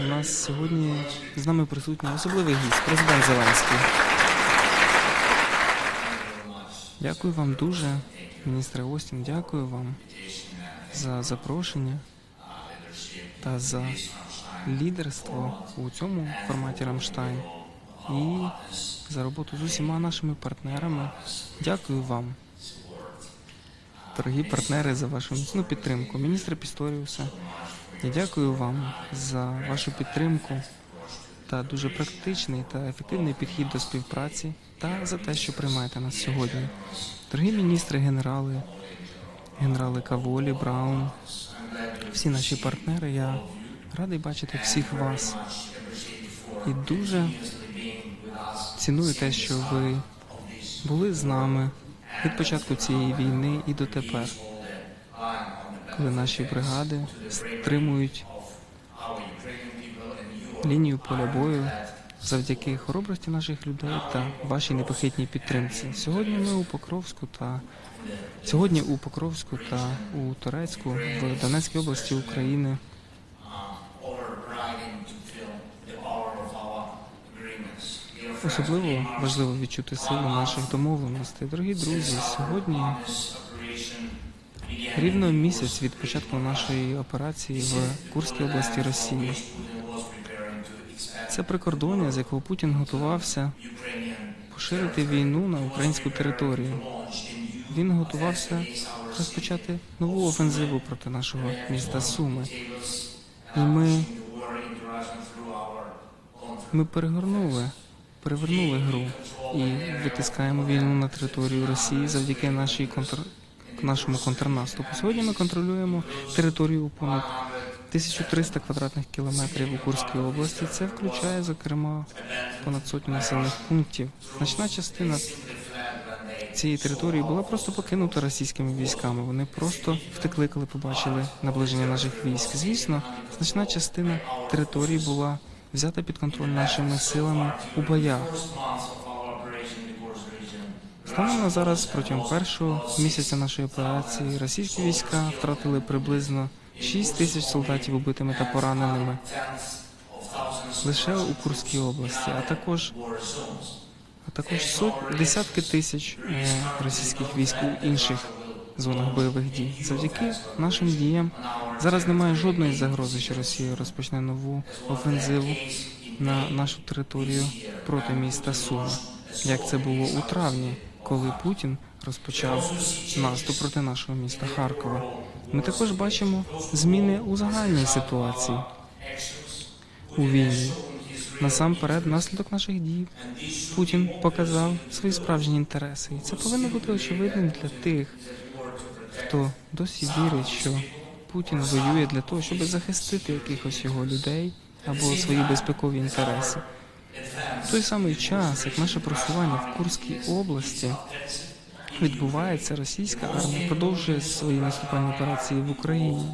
У нас сьогодні з нами присутній особливий гість, президент Зеленський. Дякую вам дуже, міністре Остін. Дякую вам за запрошення та за лідерство у цьому форматі Рамштайн і за роботу з усіма нашими партнерами. Дякую вам, дорогі партнери, за вашу міцну підтримку. Міністре Пісторіуса, я дякую вам за вашу підтримку та дуже практичний та ефективний підхід до співпраці та за те, що приймаєте нас сьогодні. Дорогі міністри, генерали, генерали Каволі, Браун, всі наші партнери, я радий бачити всіх вас і дуже ціную те, що ви були з нами від початку цієї війни і дотепер, коли наші бригади стримують лінію поля бою завдяки хоробрості наших людей та вашій непохитній підтримці. Сьогодні ми у Покровську та сьогодні у Покровську та у Торецьку в Донецькій області України особливо важливо відчути силу наших домовленостей. Дорогі друзі, сьогодні рівно місяць від початку нашої операції в Курській області Росії. Це прикордоння, з якого Путін готувався поширити війну на українську територію. Він готувався розпочати нову офензиву проти нашого міста Суми. І ми, ми перегорнули, перевернули гру і витискаємо війну на територію Росії завдяки нашій контр... нашому контрнаступу. Сьогодні ми контролюємо територію понад 1300 квадратних кілометрів у Курській області. Це включає, зокрема, понад сотню населених пунктів. Значна частина цієї території була просто покинута російськими військами. Вони просто втекли, коли побачили наближення наших військ. Звісно, значна частина території була взята під контроль нашими силами у боях. Станом зараз, протягом першого місяця нашої операції, російські війська втратили приблизно 6 тисяч солдатів убитими та пораненими лише у Курській області, а також а також сот, десятки тисяч е, російських військ у інших зонах бойових дій. Завдяки нашим діям зараз немає жодної загрози, що Росія розпочне нову офензиву на нашу територію проти міста Суми, як це було у травні, коли Путін розпочав наступ проти нашого міста Харкова. Ми також бачимо зміни у загальній ситуації у війні. Насамперед, внаслідок наших дій Путін показав свої справжні інтереси. І це повинно бути очевидним для тих, хто досі вірить, що Путін воює для того, щоб захистити якихось його людей або свої безпекові інтереси. В той самий час, як наше просування в Курській області відбувається, російська армія продовжує свої наступальні операції в Україні.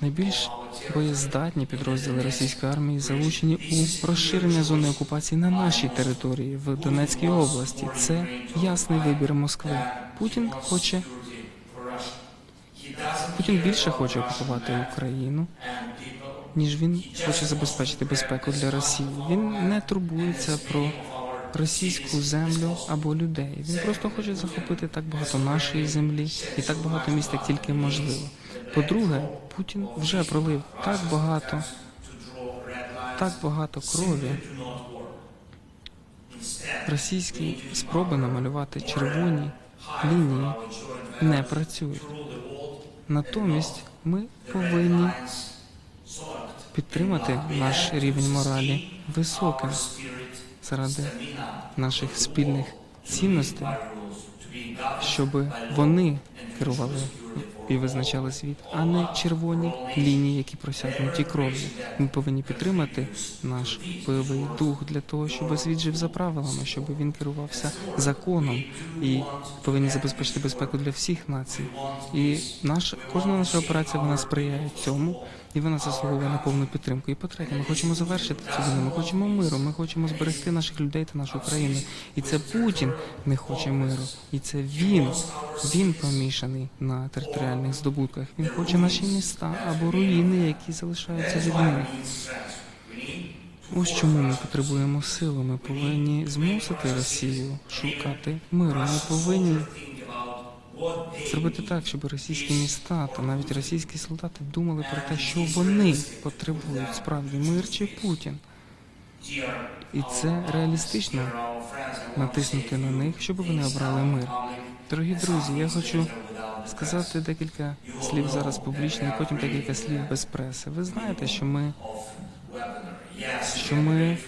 Найбільш боєздатні підрозділи російської армії залучені у розширення зони окупації на нашій території в Донецькій області. Це ясний вибір Москви. Путін хоче Путін більше хоче окупувати Україну, ніж він хоче забезпечити безпеку для Росії. Він не турбується про російську землю або людей. Він просто хоче захопити так багато нашої землі і так багато міст, як тільки можливо. По-друге, Путін вже пролив так багато, так багато крові. Російські спроби намалювати червоні лінії не працюють. Натомість ми повинні підтримати наш рівень моралі високим заради наших спільних цінностей, щоб вони керували і визначали світ, а не червоні лінії, які просякнуті кров'ю. Ми повинні підтримати наш бойовий дух для того, щоб світ жив за правилами, щоб він керувався законом і повинні забезпечити безпеку для всіх націй. І наша кожна наша операція вона сприяє цьому. І вона заслуговує на повну підтримку. І по-третє, ми хочемо завершити цю війну. Ми хочемо миру. Ми хочемо зберегти наших людей та нашу країну. І це Путін не хоче миру. І це він він, помішаний на територіальних здобутках. Він хоче наші міста або руїни, які залишаються від них. Ось чому ми потребуємо сили. Ми повинні змусити Росію шукати миру. Ми повинні зробити так, щоб російські міста та навіть російські солдати думали про те, що вони потребують справді мир чи Путін. І це реалістично натиснути на них, щоб вони обрали мир. Дорогі друзі, я хочу сказати декілька слів зараз публічно, і потім декілька слів без преси. Ви знаєте, що ми, що ми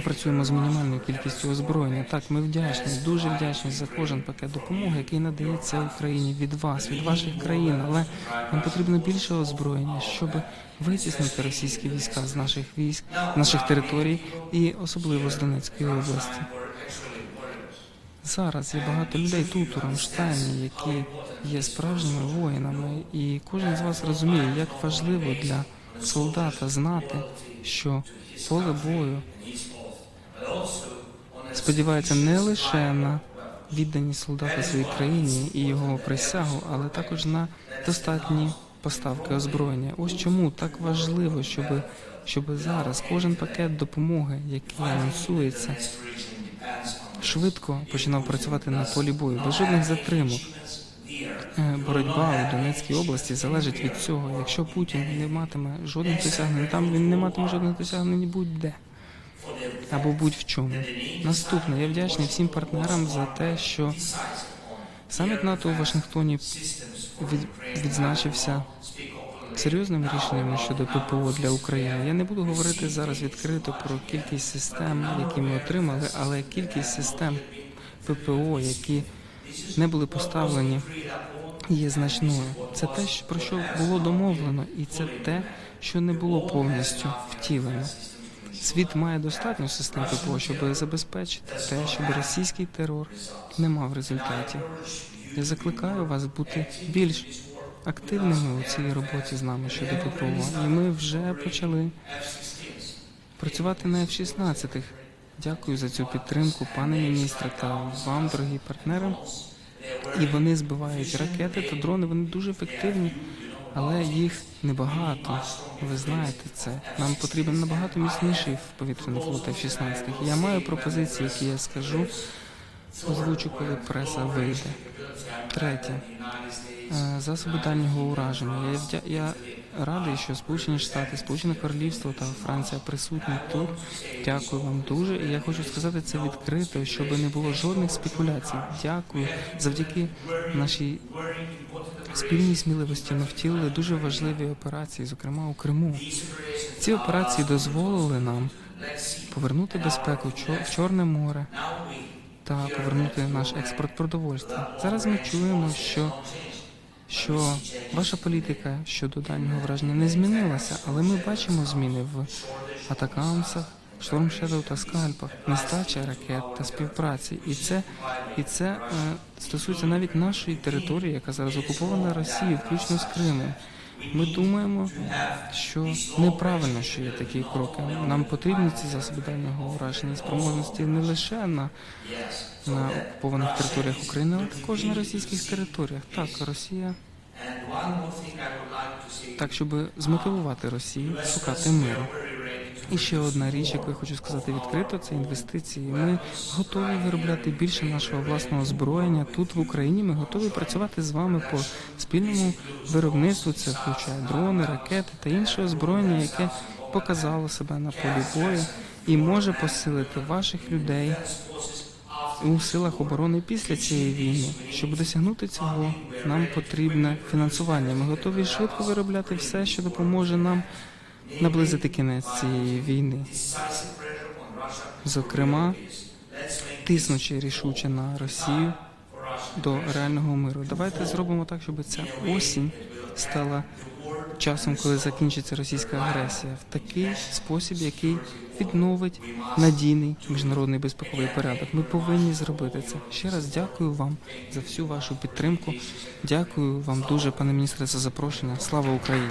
працюємо з мінімальною кількістю озброєння. Так, ми вдячні, дуже вдячні за кожен пакет допомоги, який надається Україні від вас, від ваших країн. Але нам потрібно більше озброєння, щоб витіснити російські війська з наших військ, наших територій і особливо з Донецької області. Зараз є багато людей тут, у Рамштайні, які є справжніми воїнами, і кожен з вас розуміє, як важливо для солдата знати, що поле бою сподівається не лише на відданість солдата своїй країні і його присягу, але також на достатні поставки озброєння. Ось чому так важливо, щоб, щоб зараз кожен пакет допомоги, який анонсується, швидко починав працювати на полі бою, без жодних затримок. Е, Боротьба у Донецькій області залежить від цього. Якщо Путін не матиме жодних досягнень, там він не матиме жодних досягнень будь-де або будь-в чому. Наступне, я вдячний всім партнерам за те, що саміт НАТО у Вашингтоні від, відзначився серйозними рішеннями щодо ППО для України. Я не буду говорити зараз відкрито про кількість систем, які ми отримали, але кількість систем ППО, які не були поставлені, є значною. Це те, про що було домовлено, і це те, що не було повністю втілено. Світ має достатньо систем ППО, щоб забезпечити те, щоб російський терор не мав результатів. Я закликаю вас бути більш активними у цій роботі з нами щодо ППО. І ми вже почали працювати на F-16. Дякую за цю підтримку, пане міністре, та вам, дорогі партнери. І вони збивають ракети та дрони. Вони дуже ефективні, але їх небагато. Ви знаєте це. Нам потрібен набагато міцніший повітряний флот F-16. Я маю пропозиції, які я скажу. Озвучу, коли преса вийде. Третє. Е, Засоби дальнього ураження. Я, я радий, що Сполучені Штати, Сполучене Королівство та Франція присутні тут. Дякую вам дуже. І я хочу сказати це відкрито, щоб не було жодних спекуляцій. Дякую. Завдяки нашій спільній сміливості ми втілили дуже важливі операції, зокрема у Криму. Ці операції дозволили нам повернути безпеку в Чорне море та повернути наш експорт продовольства. Зараз ми чуємо, що, що ваша політика щодо дальнього враження не змінилася, але ми бачимо зміни в атакамсах, Шторм Shadow та скальпах, нестача ракет та співпраці. І це, і це е, стосується навіть нашої території, яка зараз окупована Росією, включно з Кримом. Ми думаємо, що неправильно, що є такі кроки. Нам потрібні ці засоби дальнього ураження спроможності не лише на, на окупованих територіях України, але також на російських територіях. Так, Росія так, щоб змотивувати Росію шукати миру. І ще одна річ, яку я хочу сказати відкрито, це інвестиції. Ми готові виробляти більше нашого власного озброєння тут в Україні. Ми готові працювати з вами по спільному виробництву. Це включає дрони, ракети та інше озброєння, яке показало себе на полі бою і може посилити ваших людей у силах оборони після цієї війни. Щоб досягнути цього, нам потрібне фінансування. Ми готові швидко виробляти все, що допоможе нам наблизити кінець цієї війни. Зокрема, тиснучи рішуче на Росію до реального миру. Давайте зробимо так, щоб ця осінь стала часом, коли закінчиться російська агресія, в такий спосіб, який відновить надійний міжнародний безпековий порядок. Ми повинні зробити це. Ще раз дякую вам за всю вашу підтримку. Дякую вам дуже, пане міністре, за запрошення. Слава Україні!